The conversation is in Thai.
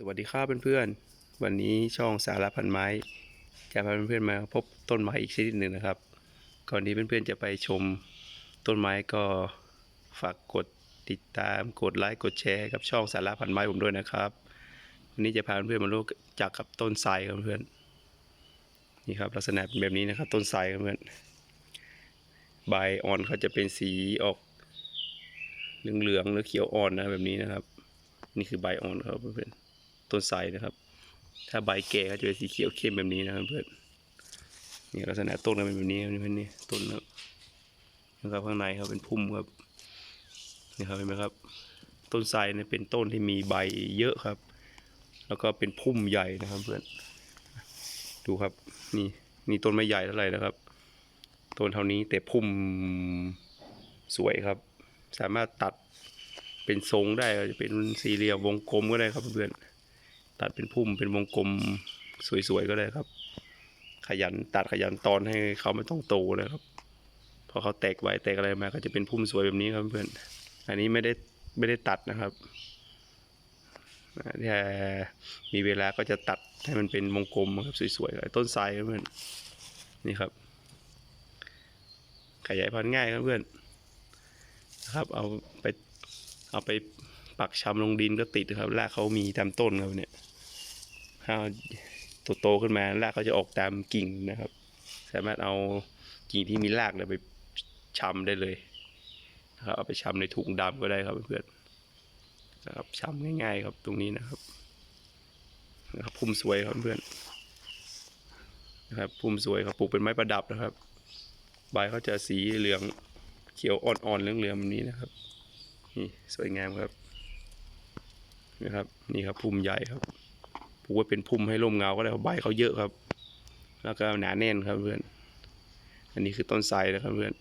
สวัสดีครับเพื่อนๆ วันนี้ช่องสาระพันไม้ จะพาเพื่อนๆมาพบต้นไม้อีกชนิดหนึ่งนะครับ ก่อนที่เพื่อนๆจะไปชมต้นไม้ก็ฝากกดติดตามกดไลค์กดแชร์กับช่องสาระพันไม้ผมด้วยนะครับวันนี้จะพาเพื่อนๆมารู้จักกับต้นไทรครับเพื่อนนี่ครับลักษณะเป็นแบบนี้นะครับ ต้นไทรครับเพื่อนใบอ่อนเขาจะเป็นสีออกเหลืองๆหรือเขียวอ่อนนะแบบนี้นะครับ นี่คือใบอ่อนครับเพื่อนๆ ต้นไทรนะครับ ถ้าใบแก่ก็จะเป็นสีเขียวเข้มแบบนี้นะครับเพื่อนนี่ลักษณะต้นก็เป็นแบบนี้ครับเพื่อนนี่ต้นครับนะครับข้างในครับเป็นพุ่มครับนี่ครับเห็นไหมครับ ต้นไทรเนี่ยเป็นต้นที่มีใบเยอะครับ แล้วก็เป็นพุ่มใหญ่นะครับเพื่อนดูครับนี่นี่ต้นไม่ใหญ่เท่าไหร่นะครับต้นเท่านี้แต่พุ่มสวยครับ สามารถตัดเป็นทรงได้จะเป็นสี่เหลี่ยมวงกลมก็ได้ครับเพื่อน ตัดเป็นพุ่มเป็นวงกลมสวยๆก็ได้ครับ ขยันตัดขยันตอนให้เขาไม่ต้องโตนะครับพอเขาแตกใบแตกอะไรมาก็จะเป็นพุ่มสวยแบบนี้ครับเพื่อนอันนี้ไม่ได้ไม่ได้ตัดนะครับแต่มีเวลาก็จะตัดให้มันเป็นวงกลมครับสวยๆต้นไทรครับเพื่อนนี่ครับ ขยายพันธุ์ง่ายครับเพื่อนนะครับเอาไปเอาไป ปักชำลงดินก็ติดครับรากเขามีตามต้นครับเนี่ยถ้าโตขึ้นมารากเขาจะออกตามกิ่งนะครับ สามารถเอากิ่งที่มีรากเนี่ยไปชำได้เลยนะครับเอาไปชำในถุงดำก็ได้ครับเพื่อนนะครับชำง่าย ๆ ครับตรงนี้นะครับนะครับพุ่มสวยครับเพื่อนนะครับพุ่มสวยครับปลูกเป็นไม้ประดับนะครับ ใบเขาจะสีเหลืองเขียวอ่อนๆเหลืองๆแบบนี้นะครับนี่สวยงามครับ นะครับ นี่ครับพุ่มใหญ่ครับปลูกไว้เป็นพุ่มให้ร่มเงาก็ได้ใบเขาเยอะครับ แล้วก็หนาแน่นครับเพื่อน อันนี้คือต้นไทรนะครับเพื่อน